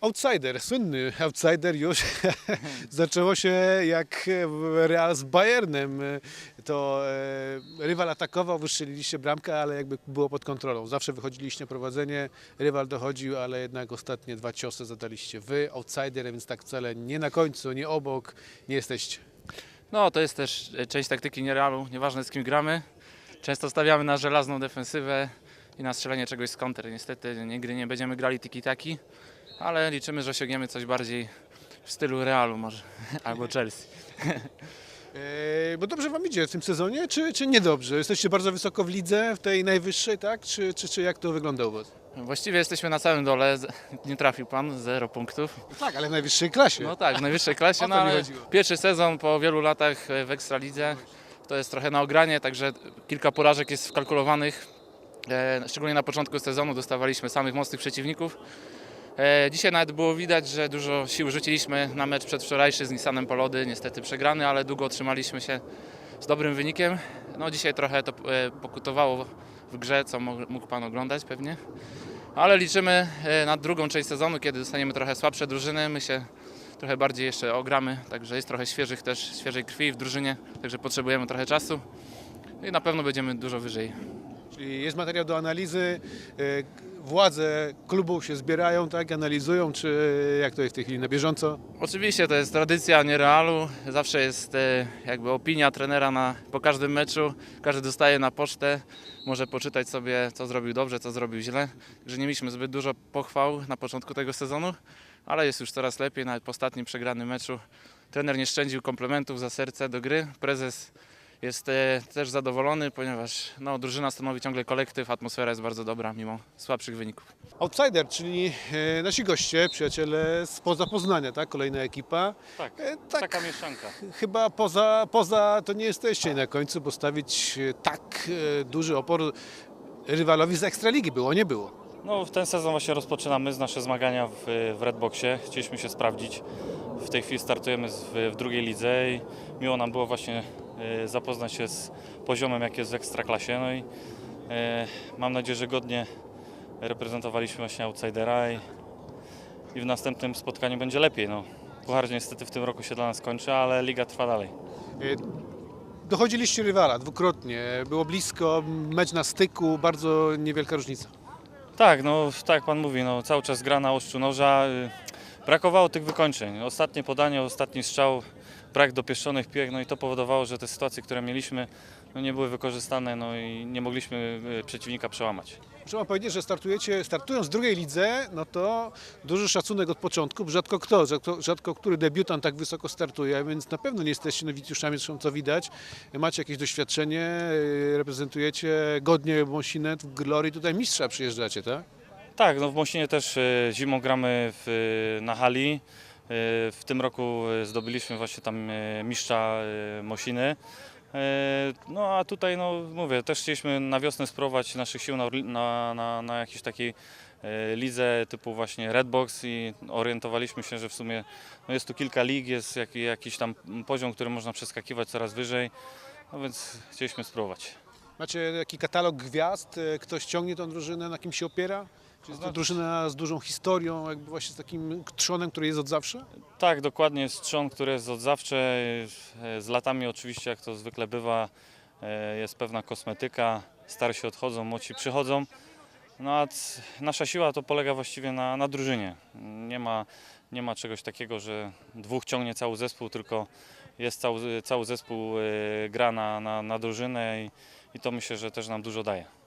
Outsider, słynny outsider już. Zaczęło się jak Real z Bayernem. To e, rywal atakował, wystrzeliliście bramkę, ale jakby było pod kontrolą. Zawsze wychodziliście prowadzenie, rywal dochodził, ale jednak ostatnie dwa ciosy zadaliście wy. Outsider, więc tak wcale nie na końcu, nie obok, nie jesteście. No, to jest też część taktyki nierealu, nieważne z kim gramy. Często stawiamy na żelazną defensywę i na strzelenie czegoś z kontry. Niestety nigdy nie będziemy grali tiki-taki, ale liczymy, że osiągniemy coś bardziej w stylu Realu może, albo Chelsea. E, bo dobrze wam idzie w tym sezonie, czy, czy niedobrze? Jesteście bardzo wysoko w lidze, w tej najwyższej, tak? Czy, czy, czy jak to wygląda u was? Właściwie jesteśmy na samym dole, z- nie trafił Pan, zero punktów. Tak, ale w najwyższej klasie. No tak, w najwyższej klasie, O to no mi ale chodziło. pierwszy sezon po wielu latach e, w Ekstralidze to jest trochę na ogranie, także kilka porażek jest wkalkulowanych. E, szczególnie na początku sezonu dostawaliśmy samych mocnych przeciwników. E, dzisiaj nawet było widać, że dużo sił rzuciliśmy na mecz przedwczorajszy z Nissanem Polody, niestety przegrany, ale długo otrzymaliśmy się z dobrym wynikiem. No dzisiaj trochę to e, pokutowało w grze, co mógł Pan oglądać pewnie. Ale liczymy e, na drugą część sezonu, kiedy dostaniemy trochę słabsze drużyny. My się trochę bardziej jeszcze ogramy, także jest trochę świeżych też, świeżej krwi w drużynie, także potrzebujemy trochę czasu i na pewno będziemy dużo wyżej. Czyli jest materiał do analizy, władze klubu się zbierają, tak, analizują, czy jak to jest w tej chwili, na bieżąco? Oczywiście to jest tradycja nierealu, zawsze jest e, jakby opinia trenera na, po każdym meczu, każdy dostaje na pocztę, może poczytać sobie co zrobił dobrze, co zrobił źle, że nie mieliśmy zbyt dużo pochwał na początku tego sezonu, ale jest już coraz lepiej, nawet po ostatnim przegranym meczu. Trener nie szczędził komplementów za serce do gry, prezes jest e, też zadowolony, ponieważ no, drużyna stanowi ciągle kolektyw, atmosfera jest bardzo dobra mimo słabszych wyników. Outsider, czyli e, nasi goście, przyjaciele spoza Poznania, tak, kolejna ekipa. Tak, E, tak, taka mieszanka. chyba poza, poza to nie jesteście na końcu, bo stawić tak duży opór rywalowi z Ekstraligi było, nie było. No, w ten sezon właśnie rozpoczynamy z nasze zmagania w, w Redboxie. Chcieliśmy się sprawdzić. W tej chwili startujemy z, w, w drugiej lidze i miło nam było właśnie zapoznać się z poziomem, jak jest w Ekstraklasie. No i e, mam nadzieję, że godnie reprezentowaliśmy właśnie outsidera i, i w następnym spotkaniu będzie lepiej. No. Puchar niestety w tym roku się dla nas kończy, ale liga trwa dalej. E, Dochodziliście rywala dwukrotnie, było blisko, mecz na styku, bardzo niewielka różnica. Tak, no tak jak Pan mówi, no, cały czas gra na ostrzu noża. Brakowało tych wykończeń. Ostatnie podanie, ostatni strzał, brak dopieszczonych piłek, no i to powodowało, że te sytuacje, które mieliśmy, no, nie były wykorzystane no i nie mogliśmy y, przeciwnika przełamać. Wam powiedzieć, że startujecie, startując w drugiej lidze, no to duży szacunek od początku, rzadko kto, rzadko, rzadko który debiutant tak wysoko startuje, więc na pewno nie jesteście nowicjuszami, zresztą co widać. Macie jakieś doświadczenie, yy, reprezentujecie godnie Mosinet w Glorii, tutaj mistrza przyjeżdżacie, tak? Tak, no w Mosinie też y, zimą gramy w, na hali. Y, W tym roku zdobyliśmy właśnie tam mistrza Mosiny. No a tutaj, no mówię, też chcieliśmy na wiosnę spróbować naszych sił na, na, na, na jakiejś takiej y, lidze typu właśnie Redbox i orientowaliśmy się, że w sumie no jest tu kilka lig, jest jak, jakiś tam poziom, który można przeskakiwać coraz wyżej. No więc chcieliśmy spróbować. Macie taki katalog gwiazd, ktoś ciągnie tą drużynę, na kim się opiera? Czy jest to drużyna z dużą historią, jakby właśnie z takim trzonem, który jest od zawsze? Tak, dokładnie jest trzon, który jest od zawsze. Z latami oczywiście, jak to zwykle bywa, e, jest pewna kosmetyka. Starsi odchodzą, młodsi przychodzą. No a nasza siła to polega właściwie na, na drużynie. Nie ma, nie ma czegoś takiego, że dwóch ciągnie cały zespół, tylko jest cały, cały zespół e, gra na, na, na drużynę i, i to myślę, że też nam dużo daje.